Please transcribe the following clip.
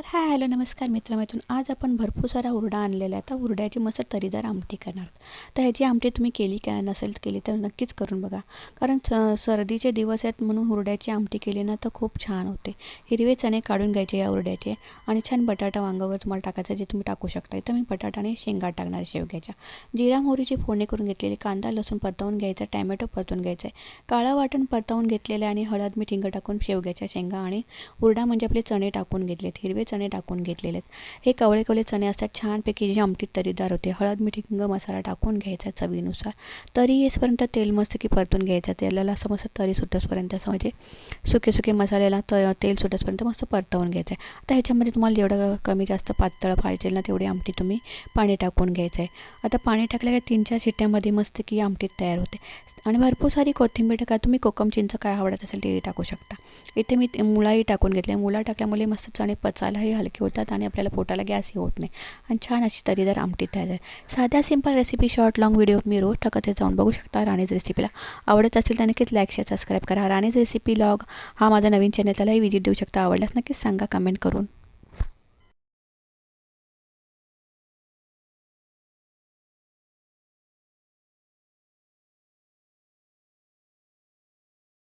तर hi hello नमस्कार मित्रमैत्रीण आज आपण भरपूर सारा हुरडा आणलेला आहे तर हुरड्याची मस्त तरीदार आमटी करणार तर ह्याची आमटी तुम्ही केली काय नसेल केली तर नक्कीच करून बघा. कारण स सर्दीचे दिवस आहेत म्हणून हुरड्याची आमटी केली ना तर खूप छान होते. हिरवे चणे काढून घ्यायचे या हुरड्याचे आणि छान बटाटा वांगावर तुम्हाला टाकायचं जे तुम्ही टाकू शकता. तर मी बटाटा आणि शेंगा टाकणार शेवग्याच्या. जिरा मोहरीची फोडणी करून घेतलेली कांदा लसूण परतवून घ्यायचा टॅमॅटो परतवून घ्यायचा आहे. काळं वाटण परतवून घेतलेलं आहे आणि हळद मी हिंग टाकून शेवग्याच्या शेंगा आणि हुरडा म्हणजे आपले चणे टाकून घेतलेत. हिरवे चणे टाकून घेतलेले आहेत हे कवळे कवळे चणे असतात छानपैकी जी आमटीत तरीदार होते. हळद मीठ हिंग मसाला टाकून घ्यायचा चवीनुसार. तरी येसपर्यंत तेल मस्त की परतून घ्यायचं. तेलाला असं मस्त तरी सुटसपर्यंत असं म्हणजे सुके सुके मसाल्याला त तेल सुटसपर्यंत मस्त परतवून घ्यायचं आहे. आता ह्याच्यामध्ये तुम्हाला जेवढं कमी जास्त पातळ पाहिजे ना तेवढी आमटी तुम्ही पाणी टाकून घ्यायचं आहे. आता पाणी टाकल्या की तीन चार शिट्ट्यामध्ये मस्त की आमटी तयार होते. आणि भरपूर सारी कोथिंबीर टाका. तुम्ही कोकम चिंच काय आवडत असेल तेही टाकू शकता. इथे मी ते मुळाही टाकून घेतले. मुळा टाकल्यामुळे मस्त चणे पचायला पचायलाही हलके होतात आणि आपल्याला पोटाला गॅसही होत नाही. आणि छान अशी तरीदार आमटी तयार आहे साध्या simple recipe short long video मी रोज टाकत जाऊन बघू शकता राणीज रेसिपीला आवडत असेल तर नक्कीच लाईक शेअर सबस्क्राईब करा. राणीज रेसिपी लॉग हा माझा नवीन चॅनल त्यालाही व्हिजिट देऊ शकता. आवडल्यास नक्कीच सांगा कमेंट करून.